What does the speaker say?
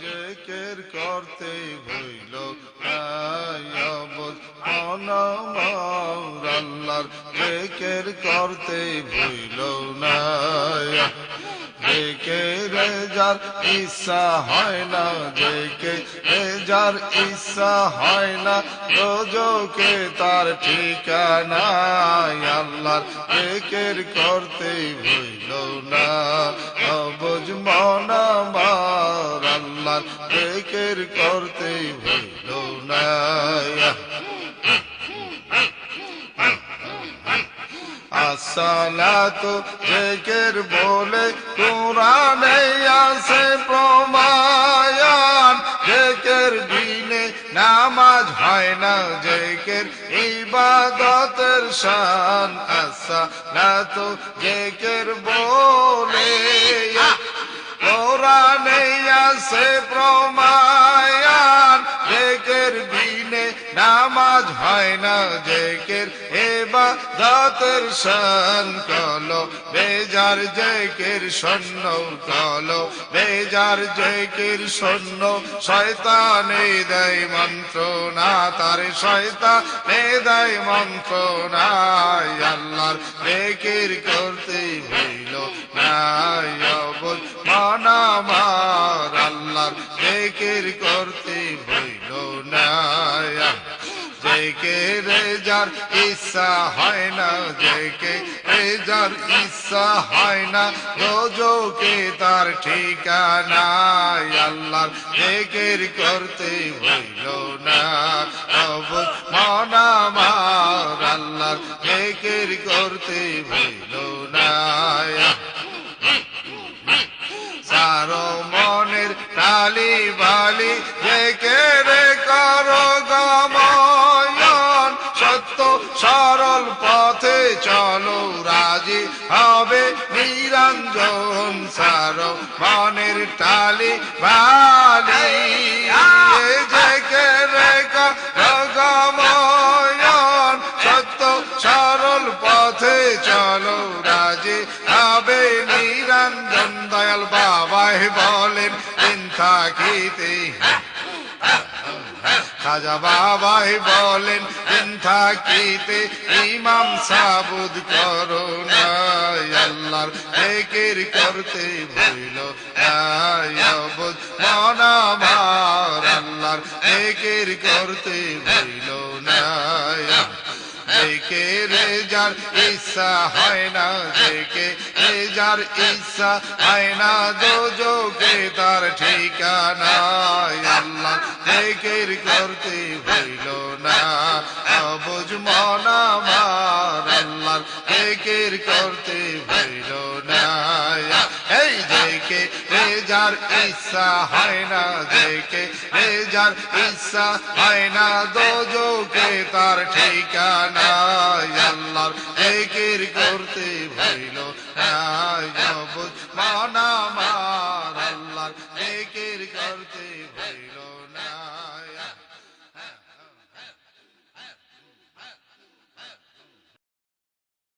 জেকের করতে হইল অনমর আল্লাহর জেকের করতে হইল না। যার ইচ্ছা হয় না রে যার ইচ্ছা হয় না রোজকে তার ঠিকানা আল্লাহর একের করতে হইল না। অবুঝ মনা মার আল্লাহর জেকের করতে হইল না। আসসালাতু জেকের বলে কোরআনে আছে প্রমায়ান জেকের দিনে নামাজ হয় না জেকের ইবাদতের শান। আসসালাতু জেকের বলে কোরআনে আছে প্রমায়ান নামাজ হয় না জেকের এবা দাতের শান কলো। বেজার জেকের সন্ন কলো। বেজার জেকের সন্ন শয়তানে দেয় মন্ত্র না তার শয়তানে দেয় মন্ত্র না আল্লাহর জেকের করতে হইল না জেকে রেজার ইচ্ছা হয় না জেকে রেজার ইচ্ছা হয় না, রোজকে তার ঠিকানা আল্লাহর জেকের করতে হইল না। অবুল মানামার আল্লাহর জেকের করতে হইল না। সারো মনের টালি বালি জেকে হবে নিরঞ্জন সারো মনের টালি বালি। সত্য সরল পথে চলো রাজি। হবে নিরঞ্জন দয়াল বাবাই বলেন দিন থাকিতে। খাজা বাবাই বলেন, দিন থাকিতে ইমাম সাবুদ করো না আল্লাহর একের করতে ভইল অবুদ মনামার আল্লাহর একের করতে ভইল না দেখে রে যার ইচ্ছা হয় না, দেখে রে যার ইচ্ছা হয় না দোজোকে তার ঠিকানা আল্লাহ দেখের করতে হইল না। অবুজ মনা মার আল্লাহ দেখের করতে হইল দেখে রে যার ইচ্ছা হয় না, দেখে রে যার ইচ্ছা হয় না দোজকে তার ঠিকানা আল্লাহর জিকির করতে ভইল না মানা